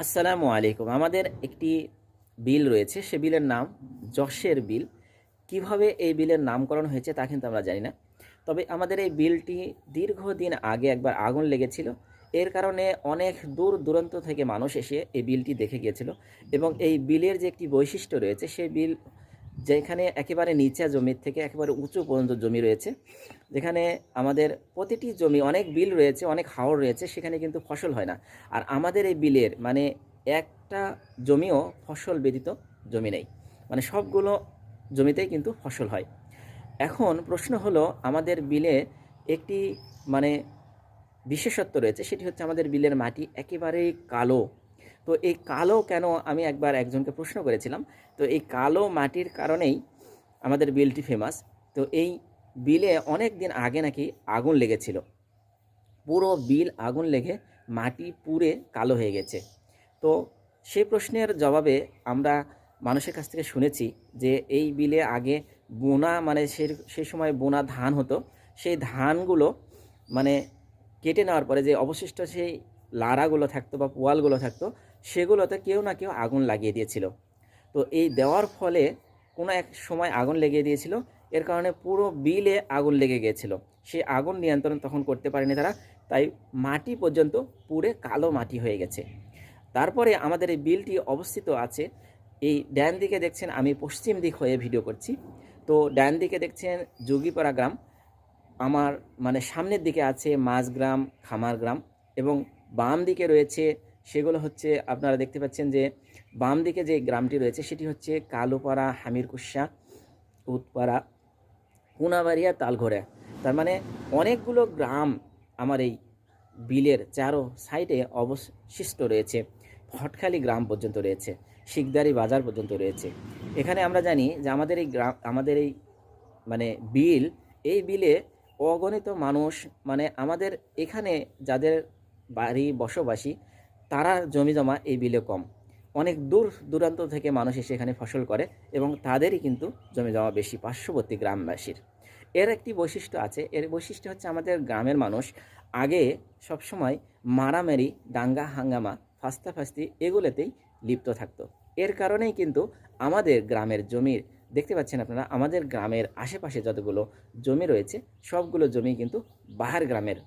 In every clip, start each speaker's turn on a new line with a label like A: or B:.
A: আসসালামু আলাইকুম। আমাদের একটি বিল রয়েছে, সে বিলের নাম যশের বিল। কীভাবে এই বিলের নামকরণ হয়েছে তা কিন্তু আমরা জানি না। তবে আমাদের এই বিলটি দীর্ঘদিন আগে একবার আগুন লেগেছিল। এর কারণে অনেক দূর দূরান্ত থেকে মানুষ এসে এই বিলটি দেখে গিয়েছিল এবং এই বিলের যে একটি বৈশিষ্ট্য রয়েছে সেই বিল যেখানে একেবারে নিচে জমির থেকে একেবারে উঁচু পর্যন্ত জমি রয়েছে, যেখানে আমাদের প্রতিটি জমি অনেক বিল রয়েছে, অনেক হাওড় রয়েছে, সেখানে কিন্তু ফসল হয় না। আর আমাদের এই বিলের মানে একটা জমিও ফসল ব্যতীত জমি নেই। মানে সবগুলো জমিতেই কিন্তু ফসল হয়। এখন প্রশ্ন হলো, আমাদের বিলে একটি মানে বিশেষত্ব রয়েছে, সেটি হচ্ছে আমাদের বিলের মাটি একেবারেই কালো। তো এই কালো কেন আমি একবার একজনকে প্রশ্ন করেছিলাম, তো এই কালো মাটির কারণেই আমাদের বিলটি ফেমাস তো এই বিলে অনেক দিন আগে নাকি আগুন লেগেছিল। পুরো বিল আগুন লেগে মাটি পুড়ে কালো হয়ে গেছে। তো সেই প্রশ্নের জবাবে আমরা মানুষের কাছ থেকে শুনেছি যে এই বিলে আগে বোনা মানে সেই সময় বোনা ধান হতো, সেই ধানগুলো মানে কেটে নেওয়ার পরে যে অবশিষ্ট সেই লাড়াগুলো থাকতো বা পোয়ালগুলো থাকতো সেগুলোতে কেউ না কেউ আগুন লাগিয়ে দিয়েছিল। তো এই দেওয়ার ফলে কোনো এক সময় আগুন লেগে দিয়েছিল। এর কারণে পুরো বিলে আগুন লেগে গিয়েছিল। সেই আগুন নিয়ন্ত্রণ তখন করতে পারেনি তারা। তাই মাটি পর্যন্ত পুরে কালো মাটি হয়ে গেছে। তারপরে আমাদের এই বিলটি অবস্থিত আছে। এই ডান দিকে দেখছেন, আমি পশ্চিম দিক হয়ে ভিডিও করছি। তো ডান দিকে দেখছেন যোগীপাড়া গ্রাম। আমার মানে সামনের দিকে আছে মাঝগ্রাম খামার গ্রাম এবং বাম দিকে রয়েছে সেগুলো হচ্ছে আপনারা দেখতে পাচ্ছেন যে বাম দিকে যে গ্রামটি রয়েছে সেটি হচ্ছে কালোপাড়া হামিরকুশা উৎপাড়া কুনাবাড়িয়া তালঘোড়া। তার মানে অনেকগুলো গ্রাম আমার এই বিলের চারো সাইডে অবশিষ্ট রয়েছে। ভটখালি গ্রাম পর্যন্ত রয়েছে, শিকদারি বাজার পর্যন্ত রয়েছে। এখানে আমরা জানি যে আমাদের এই গ্রাম, আমাদের এই মানে বিল, এই বিলে অগণিত মানুষ মানে আমাদের এখানে যাদের বাড়ি বসবাসী তারা জমি জমা, এই বিলে কম। অনেক দূর দূরান্ত থেকে মানুষ এসে এখানে ফসল করে এবং তাদেরই কিন্তু জমি জমা বেশি, পার্শ্ববর্তী গ্রামবাসীর। এর একটি বৈশিষ্ট্য আছে, এর বৈশিষ্ট্য হচ্ছে আমাদের গ্রামের মানুষ আগে সবসময় মারামারি, দাঙ্গা, হাঙ্গামা, ফাস্তাফাস্তি এগুলোতেই লিপ্ত থাকতো। এর কারণেই কিন্তু আমাদের গ্রামের জমির, দেখতে পাচ্ছেন আপনারা, আমাদের গ্রামের আশেপাশে যতগুলো জমি রয়েছে, সবগুলো জমি কিন্তু বাহার গ্রামের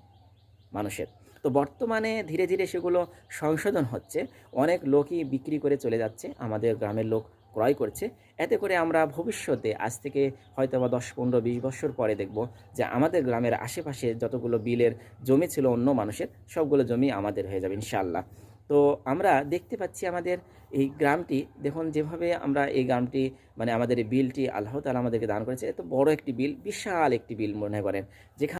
A: মানুষের। তো বর্তমানে ধীরে ধীরে সেগুলো সংশোধন হচ্ছে। অনেক লোকই বিক্রি করে চলে যাচ্ছে, আমাদের গ্রামের লোক ক্রয় করছে। এতে করে আমরা ভবিষ্যতে, আজ থেকে হয়তো বা দশ, পনেরো, বিশ বছর পরে দেখব যে আমাদের গ্রামের আশেপাশে যতগুলো বিলের জমি ছিল অন্য মানুষের, সবগুলো জমি আমাদের হয়ে যাবে ইনশাল্লাহ তো আমরা দেখতে পাচ্ছি আমাদের এই গ্রামটি, দেখুন যেভাবে আমরা এই গ্রামটি মানে আমাদের এই বিলটি আল্লাহ তালা আমাদেরকে দান করেছে। এত বড় একটি বিল, বিশাল একটি বিল মনে করেন। যেখানে